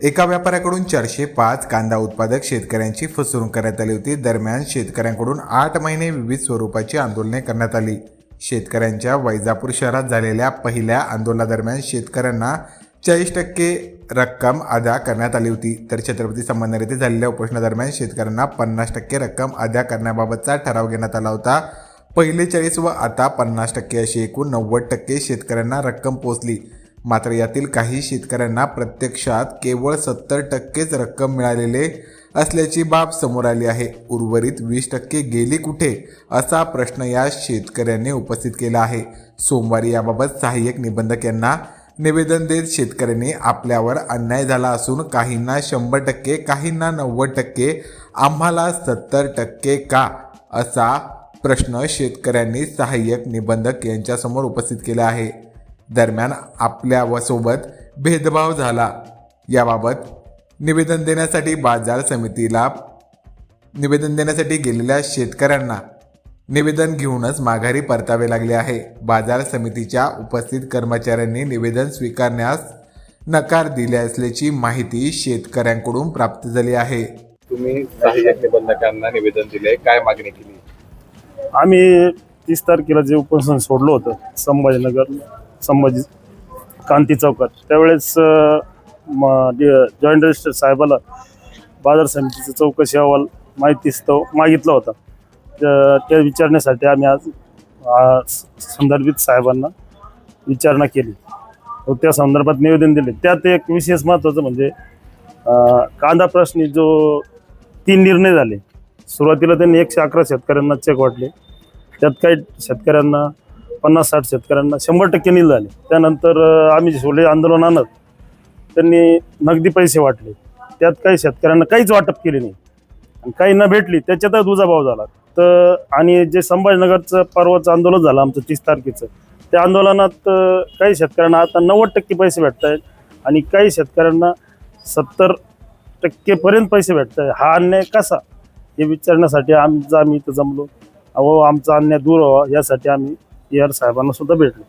एका व्यापाऱ्याकडून चारशे पाच कांदा उत्पादक शेतकऱ्यांची फसवणूक करण्यात आली होती. दरम्यान शेतकऱ्यांकडून आठ महिने विविध स्वरूपाची आंदोलने करण्यात आली. शेतकऱ्यांच्या वैजापूर शहरात झालेल्या पहिल्या आंदोलनादरम्यान शेतकऱ्यांना चाळीस टक्के रक्कम अदा करण्यात आली होती. तर छत्रपती संभाजीनगर येथे झालेल्या उपोषणादरम्यान शेतकऱ्यांना पन्नास टक्के रक्कम अदा करण्याबाबतचा ठराव घेण्यात आला होता. पहिले चाळीस व आता पन्नास टक्के अशी एकूण नव्वद टक्के शेतकऱ्यांना रक्कम पोहोचली. मात्र यातील काही शेतकऱ्यांना प्रत्यक्षात केवळ सत्तर टक्केच रक्कम मिळालेले असल्याची बाब समोर आली आहे. उर्वरित वीस टक्के गेली कुठे? असा प्रश्न या शेतकऱ्यांनी उपस्थित केला आहे. सोमवारी याबाबत सहाय्यक निबंधक यांना निवेदन देत शेतकऱ्यांनी आपल्यावर अन्याय झाला असून काहींना शंभर टक्के काहींना नव्वद टक्के आम्हाला सत्तर टक्के का? असा प्रश्न शेतकऱ्यांनी सहाय्यक निबंधक यांच्यासमोर उपस्थित केला आहे. दरम्यान आपल्या व सोबत भेदभाव झाला. याबाबत निवेदन देण्यासाठी बाजार समितीला निवेदन देण्यासाठी गेलेल्या शेतकऱ्यांना निवेदन घेऊनच माघारी परतावे लागले आहे. बाजार समितीच्या उपस्थित कर्मचाऱ्यांनी निवेदन स्वीकारण्यास नकार दिले असल्याची माहिती शेतकऱ्यांकडून प्राप्त झाली आहे. तुम्ही निबंधकांना निवेदन दिले काय मागणी केली? आम्ही तीस तारखेला जे उपोषण सोडलं होतं संभाजीनगर संभाजी कांती चौकात. त्यावेळेस जॉईंट रजिस्टर साहेबाला बाजार समितीचा चौकशी अहवाल माहिती तो मागितला होता. त्या- त्या विचारण्यासाठी आम्ही आज संदर्भित साहेबांना विचारणा केली. व त्या संदर्भात निवेदन दिले. त्यात एक विशेष महत्त्वाचं म्हणजे कांदा प्रश्नी जो तीन निर्णय झाले. सुरुवातीला त्यांनी एकशे अकरा शेतकऱ्यांना चेक वाटले. त्यात काही शेतकऱ्यांना पन्नास साठ शेतकऱ्यांना शंभर टक्के नील झाले त्यानंतर आम्ही जे सोडले आंदोलन आणत त्यांनी नगदी पैसे वाटले. त्यात काही शेतकऱ्यांना काहीच वाटप केले नाही. आणि काही न भेटली त्याच्यातच दुजाभाव झाला. तर आणि जे संभाजीनगरचं परवाचं आंदोलन झालं आमचं तीस तारखेचं त्या आंदोलनात काही शेतकऱ्यांना आता नव्वद टक्के पैसे भेटत आहेत आणि काही शेतकऱ्यांना सत्तर टक्केपर्यंत पैसे भेटत आहे हा अन्याय कसा? हे विचारण्यासाठी आमचा आम्ही इथं जमलो. व आमचा अन्याय दूर व्हावा यासाठी आम्ही आर साहेबांना सुद्धा भेटलो.